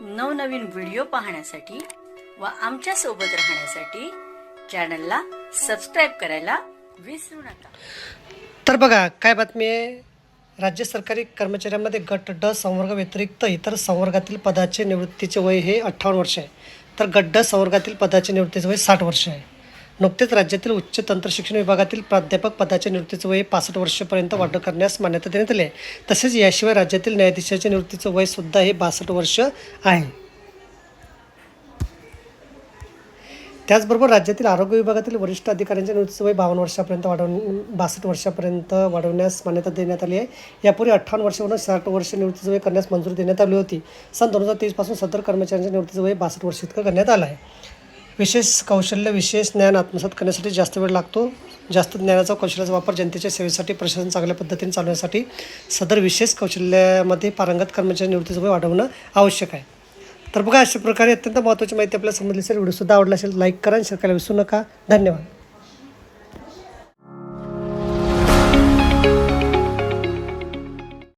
नवनवीन व्हिडिओ पाहण्यासाठी व आमच्यासोबत राहण्यासाठी चॅनलला सबस्क्राईब करायला विसरू नका. तर बघा काय बातमी आहे? राज्य सरकारी कर्मचाऱ्यांमध्ये गट ड संवर्ग व्यतिरिक्त इतर संवर्गातील पदाचे निवृत्तीचे वय हे अठ्ठावन्न वर्ष आहे. तर गट ड संवर्गातील पदाचे निवृत्तीचे वय साठ वर्ष आहे. नुकतेच राज्यातील उच्च तंत्रशिक्षण विभागातील प्राध्यापक पदाचे निवृत्तीचे वय पासष्ट वर्षापर्यंत वाढ करण्यास मान्यता देण्यात आली आहे. तसेच याशिवाय राज्यातील न्यायाधीशाचे निवृत्तीचे वयसुद्धा हे बासष्ट वर्ष आहे. त्याचबरोबर राज्यातील आरोग्य विभागातील वरिष्ठ अधिकाऱ्यांच्या निवृत्तीचं वय बावन्न वर्षापर्यंत वाढवून बासष्ट वर्षापर्यंत वाढवण्यास मान्यता देण्यात आली आहे. यापूर्वी अठ्ठावन्न वर्षावरून साठ वर्ष निवृत्तीचं वय करण्यास मंजुरी देण्यात आली होती. सन दोन हजार तेवीसपासून सदर कर्मचाऱ्यांच्या निवृत्तीचं वय बासष्ट वर्ष इतकं करण्यात आलं आहे. विशेष कौशल्य विशेष ज्ञान आत्मसात करण्यासाठी जास्त वेळ लागतो. जास्त ज्ञानाचा कौशल्याचा वापर जनतेच्या सेवेसाठी प्रशासन चांगल्या पद्धतीने चालवण्यासाठी सदर विशेष कौशल्यामध्ये पारंगत कर्मचारी निवृत्तीचं वाढवणं आवश्यक आहे. तर बघा अशा प्रकारे अत्यंत महत्त्वाची माहिती आपल्याला समजली असेल व्हिडिओसुद्धा आवडला असेल लाईक करा आणि शेअर करायला विसरू नका. धन्यवाद.